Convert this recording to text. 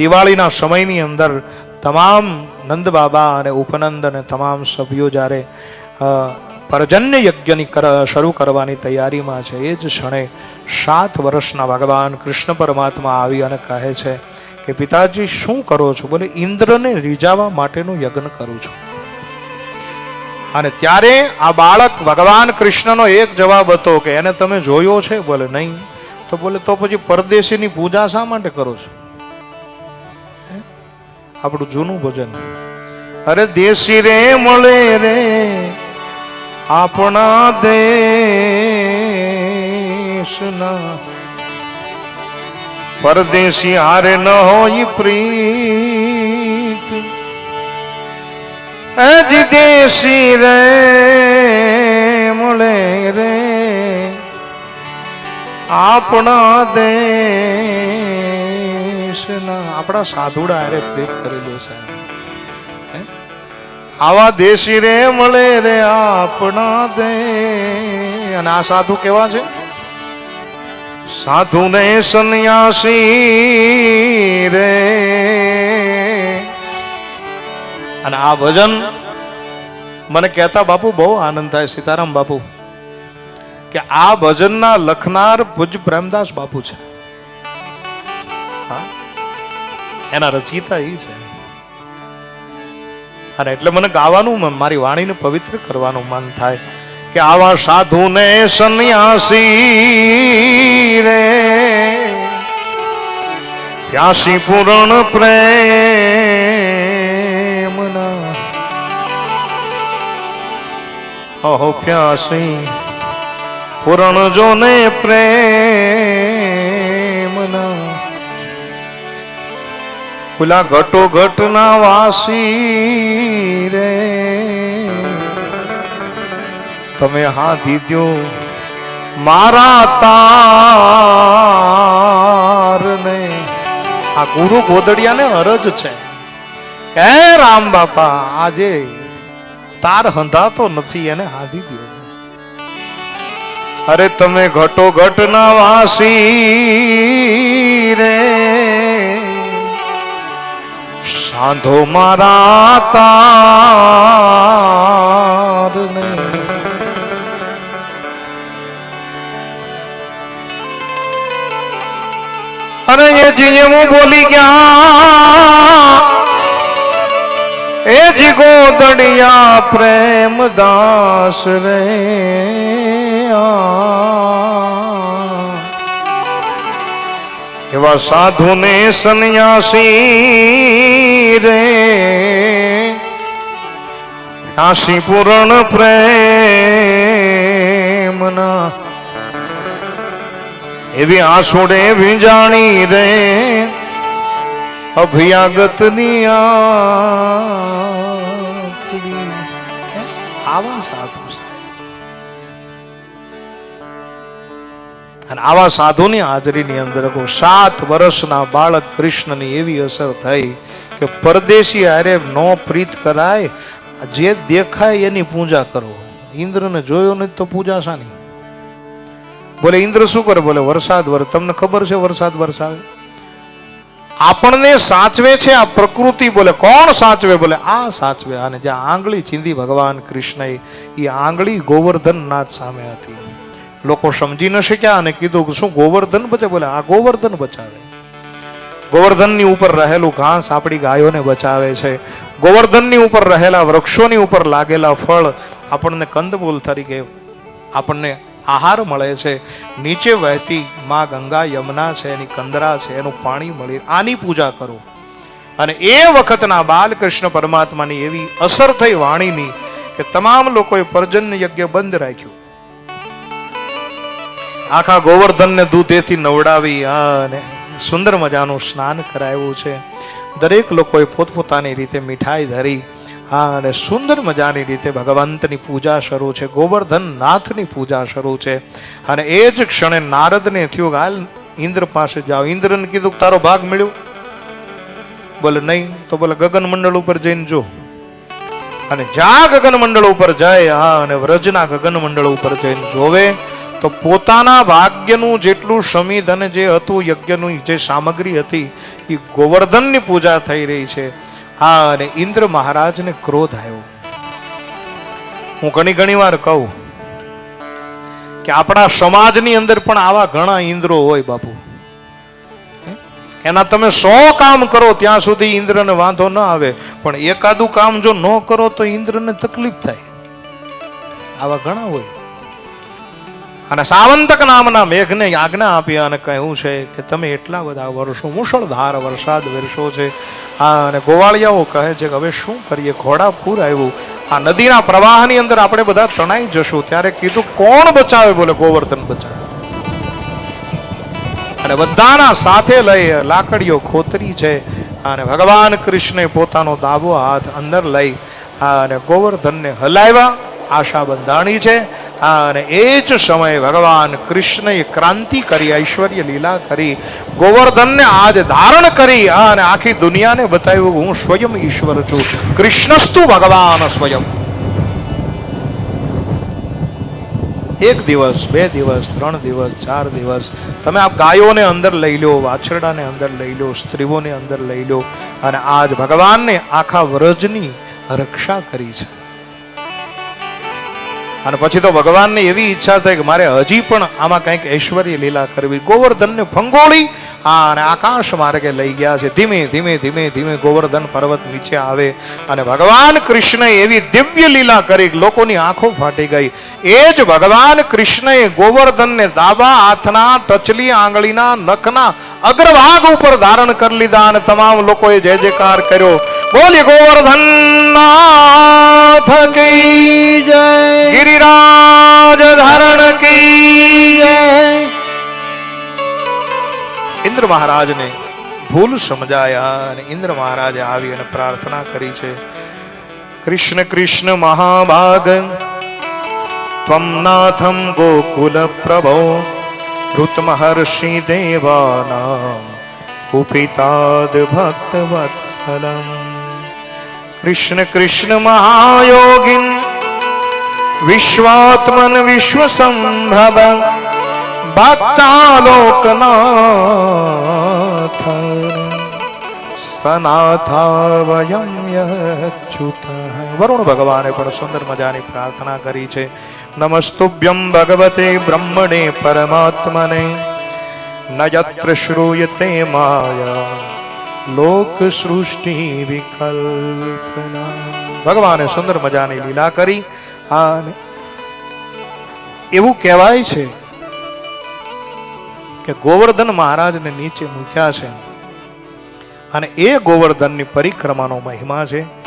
દિવાળીના સમયની અંદર તમામ નંદ બાબા અને ઉપનંદ અને તમામ સભ્યો જ્યારે પરજન્ય યજ્ઞની શરૂ કરવાની તૈયારીમાં છે, એ જ ક્ષણે સાત વર્ષના ભગવાન કૃષ્ણ પરમાત્મા આવી અને કહે છે કે, પિતાજી, શું કરો છો? બોલે, ઇન્દ્રને રીઝાવવા માટેનું યજ્ઞ કરું છું. અને ત્યારે આ બાળક ભગવાન કૃષ્ણનો એક જવાબ હતો કે, એને તમે જોયો છે? બોલે, નહીં. તો બોલે, તો પછી પરદેશીની પૂજા શા માટે કરો છો? આપણું જૂનું ભજન. અરે દેશી રે, મળે રે, આપણા દેશના. પરદેશી હારે ન હોય પ્રીત. અજ દેશી રે, મળે રે, આપણા દેશના આપણા સાધુડા અરે પ્રેમ કરેલો છે. આવા દેશી રે મળે રે આપણા દે અને આ સાધુ કેવા છે? સાધુ ને સંન્યાસી રે. અને આ ભજન મને કહેતા બાપુ બહુ આનંદ થાય, સીતારામ બાપુ, કે આ ભજનના લખનાર ભુજ પ્રેમદાસ બાપુ છે. એના રચિતા એ છે. અને એટલે મને ગાવાનું મારી વાણીને પવિત્ર કરવાનું મન થાય કે આવા સાધુને સંન્યાસી રે. પ્યાસી પૂરણ પ્રેમના. અહો પ્યાસી પૂરણ જોને પ્રેમના પેલા ઘટો ઘટના વાસી રે. તમે હા દીધો મારા તાર ને આ ગુરુ ગોદડિયાને અરજ છે. એ રામ બાપા, આજે તાર હંધાતો નથી, એને હાધી દો અરે તમે ઘટો ઘટના વાસી રે. સાંધો મારા તારને અને એ જી હું બોલી ગયા એ જી ગોદડિયા પ્રેમ દાસ રે આ એવા સાધુને સંન્યાસી આશી પૂરણ પ્રેમના એવી આસુડે ભીંજાણી રે અભિયાગતની. આવા સાધુ અને આવા સાધુની હાજરીની અંદર સાત વર્ષના બાળક કૃષ્ણની એવી અસર થઈ કે પરદેશી હારે નો પ્રીત કરાય જે દેખાય એની પૂજા કરો. ઇન્દ્રને જોયો નથી તો પૂજા શાની? બોલે, ઇન્દ્ર શું કરે? બોલે, વરસાદ વર તમને ખબર છે વરસાદ વરસાવે? આપણને સાચવે છે આ પ્રકૃતિ. બોલે, કોણ સાચવે? બોલે, આ સાચવે. અને જે આંગળી ચીંધી ભગવાન કૃષ્ણએ એ આંગળી ગોવર્ધનનાથ સામે હતી. લોકો સમજી ન શક્યા અને કીધું શું ગોવર્ધન બચે? બોલે, આ ગોવર્ધન બચાવે. ગોવર્ધનની ઉપર રહેલું ઘાસ આપણી ગાયોને બચાવે છે. ગોવર્ધનની ઉપર રહેલા વૃક્ષોની ઉપર લાગેલા ફળ આપણને કંદમૂલ તરીકે આપણને આહાર મળે છે. નીચે વહેતી માં ગંગા યમુના છે, એની કંદરા છે, એનું પાણી મળી આની પૂજા કરો. અને એ વખતના બાલકૃષ્ણ પરમાત્માની એવી અસર થઈ વાણીની કે તમામ લોકોએ પર્જન્ય યજ્ઞ બંધ રાખ્યું. આખા ગોવર્ધનને દૂધેથી નવડાવી અને સુંદર મજાનું સ્નાન કરાવ્યું છે. દરેક લોકોએ પોતપોતાની રીતે મીઠાઈ ધરી. હા, અને સુંદર મજાની રીતે ભગવંતની પૂજા શરૂ છે. ગોવર્ધન નાથની પૂજા શરૂ છે. અને એ જ ક્ષણે નારદને થયું હાલ ઇન્દ્ર પાસે જાઓ. ઇન્દ્રને કીધું તારો ભાગ મળ્યો. બોલે, નહીં. તો બોલે, ગગન મંડળ ઉપર જઈને જો. અને જ્યાં ગગન મંડળ ઉપર જાય, હા, અને વ્રજના ગગન મંડળ ઉપર જઈને જોવે. તો પોતાના ભાગ્યનું જેટલું સમિધન જે હતું યજ્ઞનું, જે સામગ્રી હતી, એ ગોવર્ધનની પૂજા થઈ રહી છે. હા, અને ઇન્દ્ર મહારાજને ક્રોધ આવ્યો. હું ઘણી ઘણી વાર કહું કે આપણા સમાજની અંદર પણ આવા ઘણા ઇન્દ્રો હોય બાપુ. એના તમે સો કામ કરો, ત્યાં સુધી ઇન્દ્રને વાંધો ન આવે. પણ એકાદું કામ જો ન કરો, તો ઇન્દ્રને તકલીફ થાય. આવા ઘણા હોય. અને સાવંતક નામના મેઘને આજ્ઞા આપી અને કહ્યું છે કે તમે એટલા બધા વર્ષો મુશળધાર વરસાદ વરસો છે. હા, અને ગોવાળિયાઓ કહે છે કે હવે શું કરીએ? ઘોડા પૂર આવ્યું. આ નદીના પ્રવાહની અંદર આપણે બધા તણાઈ જશું. ત્યારે કીધું, કોણ બચાવે? બોલે, ગોવર્ધન બચાવે. અને બધાના સાથે લઈ લાકડીઓ ખોતરી છે. અને ભગવાન કૃષ્ણે પોતાનો દાબો હાથ અંદર લઈ અને ગોવર્ધનને હલાવ્યા. આશા બંધાણી છે. અને એ જ સમયે ભગવાન કૃષ્ણએ ક્રાંતિ કરી, ઐશ્વર્ય લીલા કરી, ગોવર્ધનને આજ ધારણ કરી અને આખી દુનિયાને બતાવ્યું, હું સ્વયં ઈશ્વર છું. કૃષ્ણસ્તુ ભગવાન સ્વયં. એક દિવસ, બે દિવસ, ત્રણ દિવસ, ચાર દિવસ, તમે આ ગાયોને અંદર લઈ લો, વાછરડાને અંદર લઈ લો, સ્ત્રીઓને અંદર લઈ લો, અને આજ ભગવાનને આખા વ્રજની રક્ષા કરી છે. અને પછી તો ભગવાનની એવી ઈચ્છા થઈ કે મારે હજી પણ આમાં કંઈક ઐશ્વર્ય લીલા કરવી. ગોવર્ધનને ફંગોળી અને આકાશ માર્ગે લઈ ગયા છે. ધીમે ધીમે ધીમે ધીમે ગોવર્ધન પર્વત નીચે આવે અને ભગવાન કૃષ્ણએ એવી દિવ્ય લીલા કરી લોકોની આંખો ફાટી ગઈ. એ જ ભગવાન કૃષ્ણએ ગોવર્ધનને દાબા હાથના, ટચલી, આંગળીના, નખના અગ્રભાગ ઉપર ધારણ કરી લીધા અને તમામ લોકોએ જય જયકાર કર્યો. બોલી ગોવર્ધન! મહારાજને ભૂલ સમજાયા અને ઇન્દ્ર મહારાજે આવી અને પ્રાર્થના કરી છે, કૃષ્ણ કૃષ્ણ મહાભાગ, ત્વમ નાથમ ગોકુલ પ્રભો ઋતમહર્ષિ દેવાનામ, કુપિતાદ ભક્ત વત્સલમ કૃષ્ણ કૃષ્ણ મહાયોગિન, વિશ્વાત્મન વિશ્વ સંભવ ભક્તાલોકનાથ સનાથા યચ્યુત વરુણ ભગવાને પણ સુંદર મજાની પ્રાર્થના કરી છે નમસ્તુભ્યમ ભગવતે બ્રહ્મણે પરમાત્મને ન યત્ર શ્રૂયતે માયા લોક સૃષ્ટિ વિકલ્પના ભગવાને સુંદર મજાની લીલા કરી અને એવું કહેવાય છે કે ગોવર્ધન મહારાજને નીચે મૂક્યા છે. અને એ ગોવર્ધનની પરિક્રમાનો મહિમા છે.